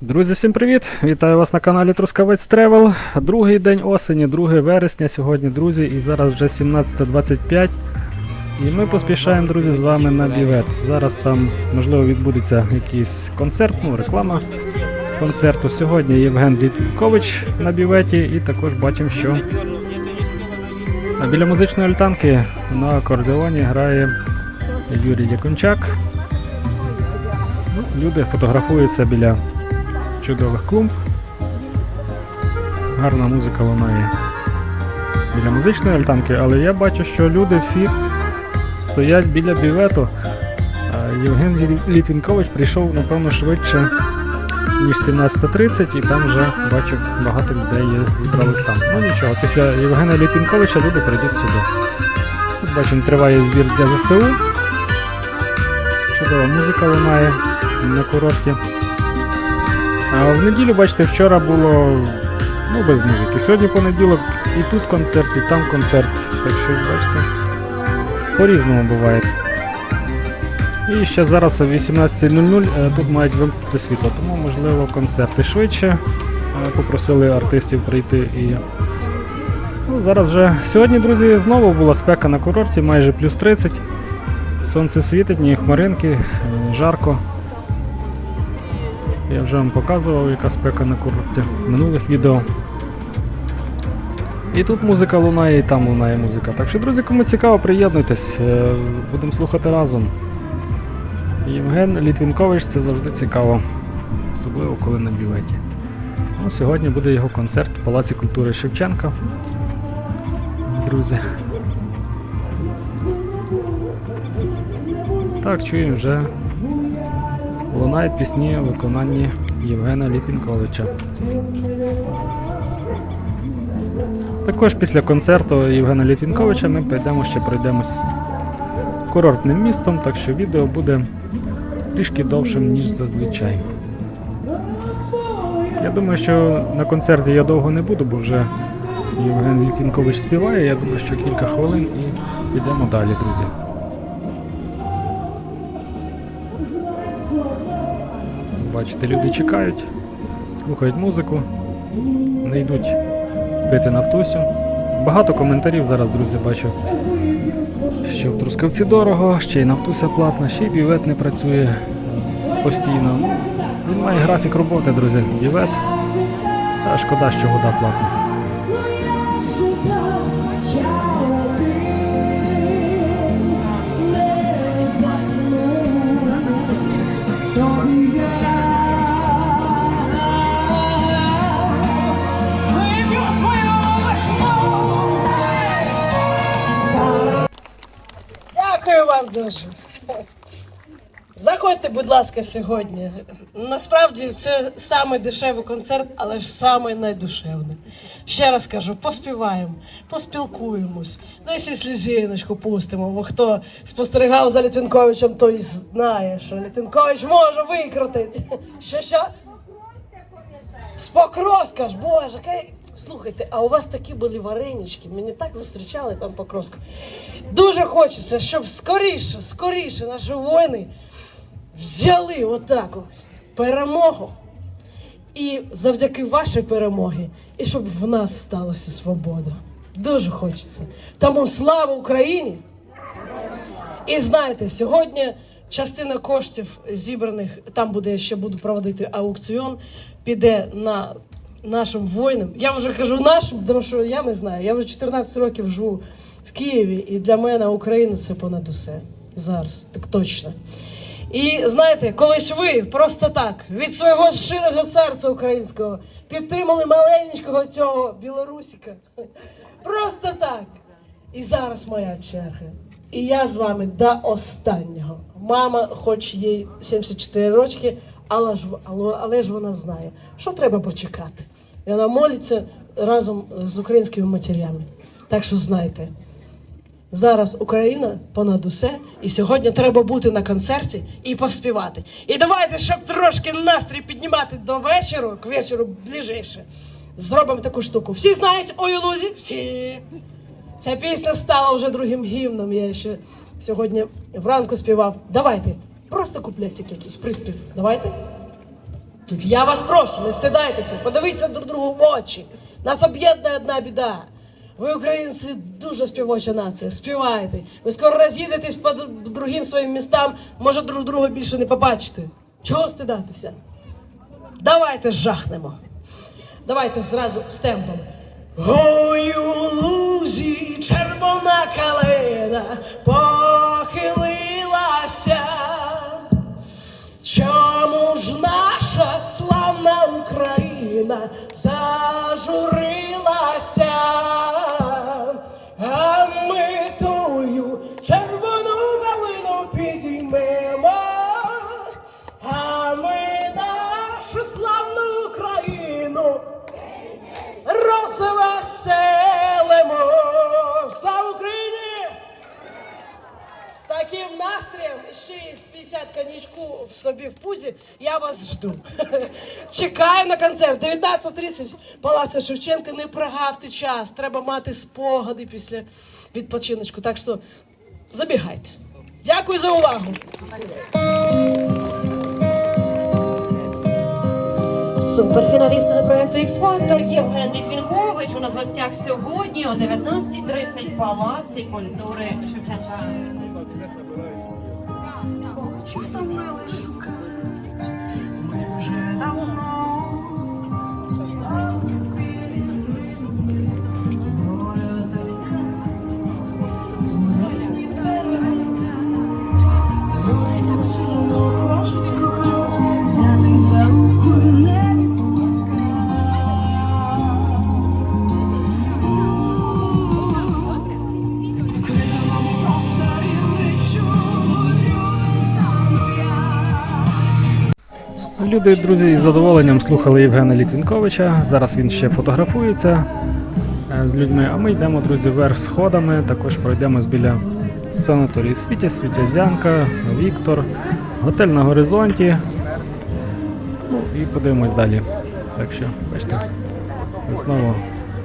Друзі, всім привіт! Вітаю вас на каналі Трускавець Тревел. Другий день осені, 2 вересня сьогодні, друзі, і зараз вже 17.25. І ми поспішаємо, друзі, з вами на бівет. Зараз там, можливо, відбудеться якийсь концерт, ну, реклама концерту. Сьогодні Євген Літвікович на біветі, і також бачимо, що біля музичної альтанки на акордеоні грає Юрій Якунчак. Ну, Люди фотографуються біля чудових клумб. Гарна музика лунає біля музичної альтанки, але я бачу, що люди всі стоять біля бівету. Євген Лі- Літвінкович прийшов, напевно, швидше, ніж 17.30, і там вже бачу, багато людей є, зібрались там. Ну нічого, після Євгена Літвінковича люди прийдуть сюди. Тут бачимо, триває збір для ЗСУ. Чудова музика лунає на курорті. А в неділю, бачите, вчора було ну, без музики. Сьогодні понеділок і тут концерт, і там концерт. Так що, бачите, по-різному буває. І ще зараз о 18.00 е, тут мають вимкнути світло, тому можливо концерти швидше. Е, Попросили артистів прийти і. Ну, зараз вже сьогодні, друзі, знову була спека на курорті, майже плюс 30. Сонце світить, ні хмаринки, е, жарко. Я вже вам показував, яка спека на курорті в минулих відео. І тут музика лунає, і там лунає музика. Так що, друзі, кому цікаво, приєднуйтесь, е, будемо слухати разом. Євген Літвінкович це завжди цікаво, особливо коли на бюветі. Ну, сьогодні буде його концерт в Палаці культури Шевченка. Друзі. Так, чуємо вже лунають пісні у виконанні Євгена Літвінковича. Також після концерту Євгена Літвінковича ми прийдемо ще пройдемось курортним містом, так що відео буде трішки довшим, ніж зазвичай. Я думаю, що на концерті я довго не буду, бо вже Євген Літвінкович співає. Я думаю, що кілька хвилин і підемо далі, друзі. Бачите, люди чекають, слухають музику, не йдуть пити нафтусю. Багато коментарів зараз, друзі, бачу, що в Трускавці дорого, ще й нафтуся платна, ще й бівет не працює постійно. Ну, Він має графік роботи, друзі. бівет. Та шкода, що вода платна. Вам дуже. Заходьте, будь ласка, сьогодні. Насправді це самий дешевий концерт, але ж самий найдушевний. Ще раз кажу, поспіваємо, поспілкуємось, десь і слізіночку пустимо. Бо хто спостерігав за Літвінковичем, той знає, що Літвінкович може викрутити. Що що? З Покровська ж, боже, кай... слухайте, а у вас такі були варенички, мені так зустрічали там Покровська. Дуже хочеться, щоб скоріше, скоріше наші воїни взяли отак ось перемогу. І завдяки вашій перемогі, і щоб в нас сталася свобода. Дуже хочеться. Тому слава Україні! І знаєте, сьогодні частина коштів зібраних, там буде ще буду проводити аукціон, піде на нашим воїнам. Я вже кажу нашим, тому що я не знаю. Я вже 14 років живу в Києві, і для мене Україна це понад усе зараз, так точно. І знаєте, колись ви просто так від свого щирого серця українського підтримали маленького цього білорусика. Просто так. І зараз моя черга. І я з вами до останнього. Мама, хоч їй 74 рочки, але ж, але, ж вона знає, що треба почекати. І вона молиться разом з українськими матерями. Так що знайте, зараз Україна понад усе, і сьогодні треба бути на концерті і поспівати. І давайте, щоб трошки настрій піднімати до вечора, к вечору ближче. Зробимо таку штуку. Всі знають ой лузі? Всі. Ця пісня стала вже другим гімном. Я ще сьогодні вранку співав. Давайте, просто куплетик якийсь приспів. Давайте. Так я вас прошу, не стидайтеся, подивіться друг другу в очі. Нас об'єднує одна біда. Ви, українці, дуже співоча нація. Співайте. Ви скоро роз'їдетесь по другим своїм містам, може друг друга більше не побачите. Чого стидатися? Давайте жахнемо. Давайте зразу з темпом. Ой, лузі червона калина похилилася. Чому ж наша славна Україна зажурилася? Коньячку в собі в пузі, я вас жду. Чекаю на концерт. 19.30 Палаця Шевченка. Не прогавте час. Треба мати спогади після відпочиночку. Так що забігайте. Дякую за увагу. Суперфіналістами проекту X Factor Євген Літвінкович у нас в гостях сьогодні о 19.30 Палаці культури Шевченка. Чи втомили шукають? Ми вже давно. Люди, друзі, із задоволенням слухали Євгена Літвінковича. Зараз він ще фотографується е, з людьми. А ми йдемо, друзі, вверх сходами. Також пройдемось біля санаторії Світі, Світязянка, Віктор, готель на горизонті. Ну і подивимось далі. Так що, бачите, знову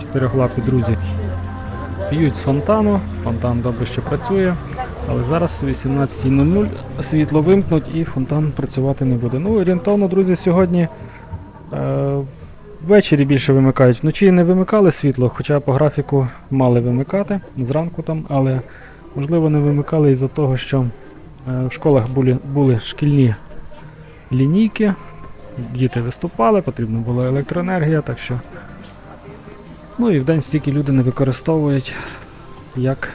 чотирьохлапі друзі п'ють з фонтану. Фонтан добре що працює. Але зараз о 18.00 світло вимкнуть і фонтан працювати не буде. Ну, орієнтовно, друзі, сьогодні е, ввечері більше вимикають. Вночі не вимикали світло, хоча по графіку мали вимикати зранку там, але можливо не вимикали із-за того, що е, в школах були, були шкільні лінійки, діти виступали, потрібна була електроенергія, так що. Ну і вдень стільки люди не використовують, як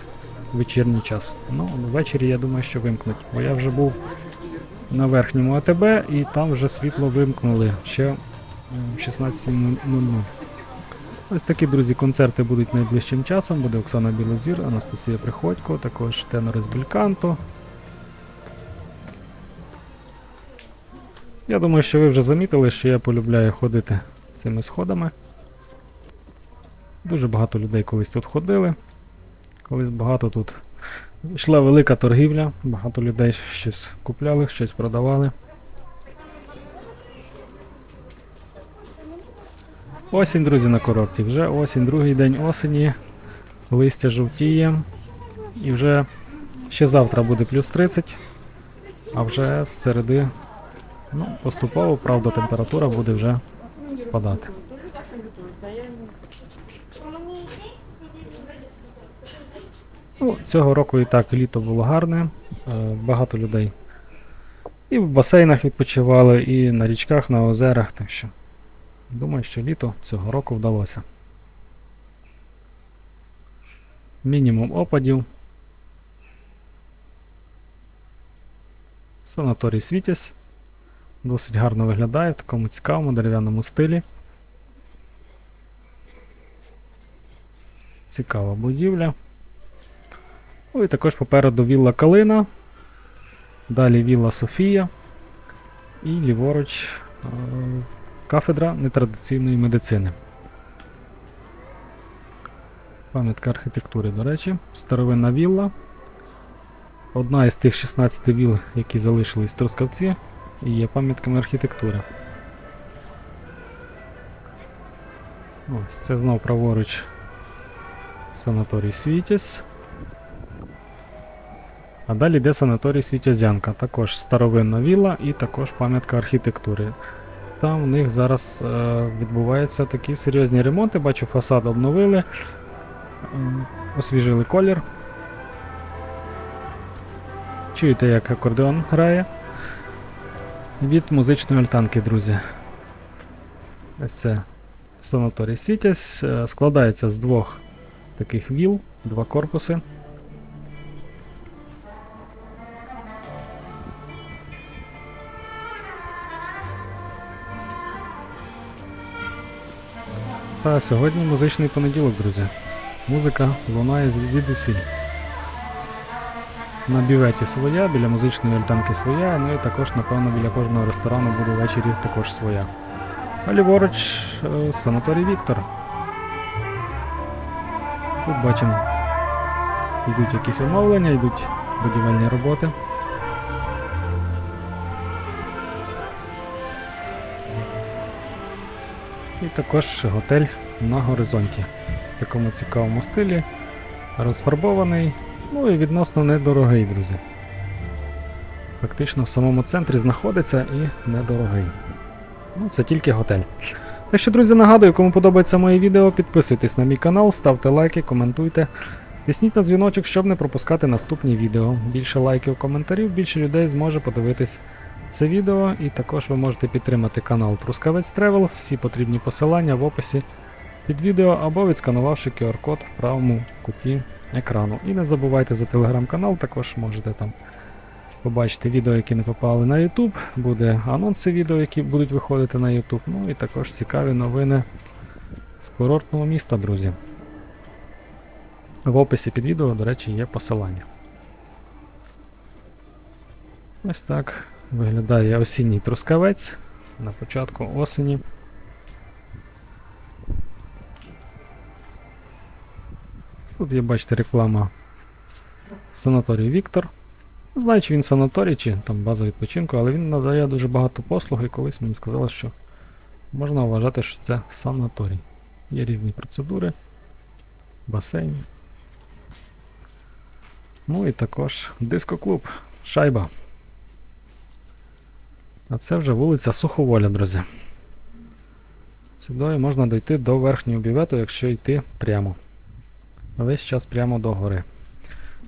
вечірній час. Ну, ввечері я думаю, що вимкнуть. Бо я вже був на верхньому АТБ і там вже світло вимкнули ще м, 16.00. Ось такі, друзі, концерти будуть найближчим часом. Буде Оксана Білозір, Анастасія Приходько, також тенори з Бельканто. Я думаю, що ви вже замітили, що я полюбляю ходити цими сходами. Дуже багато людей колись тут ходили. Колись багато тут йшла велика торгівля, багато людей щось купляли, щось продавали. Осінь, друзі, на курорті. Вже осінь, другий день осені. Листя жовтіє. І вже ще завтра буде плюс 30, а вже з середи, ну, поступово, правда, температура буде вже спадати. Ну, цього року і так літо було гарне, е, багато людей. І в басейнах відпочивали, і на річках, на озерах. Так що думаю, що літо цього року вдалося. Мінімум опадів. Санаторій Світязь. Досить гарно виглядає в такому цікавому дерев'яному стилі. Цікава будівля. Ну і також попереду вілла Калина, далі вілла Софія і ліворуч е, кафедра нетрадиційної медицини. Пам'ятка архітектури, до речі, старовинна вілла. Одна із тих 16 віл, які залишились в Трускавці, і є пам'ятками архітектури. Ось це знов праворуч санаторій Світязь. А далі йде санаторій Світязянка, також старовинна вілла і також пам'ятка архітектури. там у них зараз е, відбуваються такі серйозні ремонти. Бачу, фасад обновили, е, освіжили колір. Чуєте, як акордеон грає? Від музичної альтанки, друзі. Ось це санаторій Світязь. Е, Складається з двох таких віл, два корпуси. Та сьогодні музичний понеділок, друзі. Музика лунає звідусіль. На бюветі своя, біля музичної альтанки своя, ну і також, напевно, біля кожного ресторану буде ввечері також своя. А ліворуч е, санаторій Віктор. Тут бачимо, йдуть якісь оновлення, йдуть будівельні роботи. І також готель на горизонті. В такому цікавому стилі. Розфарбований, ну і відносно недорогий, друзі. Фактично в самому центрі знаходиться і недорогий. Ну, це тільки готель. Так що, друзі, нагадую, кому подобається моє відео, підписуйтесь на мій канал, ставте лайки, коментуйте. Тисніть на дзвіночок, щоб не пропускати наступні відео. Більше лайків, коментарів, більше людей зможе подивитись це відео. І також ви можете підтримати канал Трускавець Тревел. Всі потрібні посилання в описі під відео або відсканувавши QR-код в правому куті екрану. І не забувайте за телеграм-канал, також можете там побачити відео, які не попали на YouTube. Буде анонси відео, які будуть виходити на YouTube. Ну і також цікаві новини з курортного міста, друзі. В описі під відео, до речі, є посилання. Ось так виглядає осінній трускавець на початку осені. Тут є, бачите, реклама санаторій Віктор. Знаю, чи він санаторій, чи там база відпочинку, але він надає дуже багато послуг і колись мені сказали, що можна вважати, що це санаторій. Є різні процедури, басейн. Ну і також дискоклуб, шайба. А це вже вулиця Суховоля, друзі. Сюди можна дойти до верхнього бювету, якщо йти прямо. Весь час прямо до гори.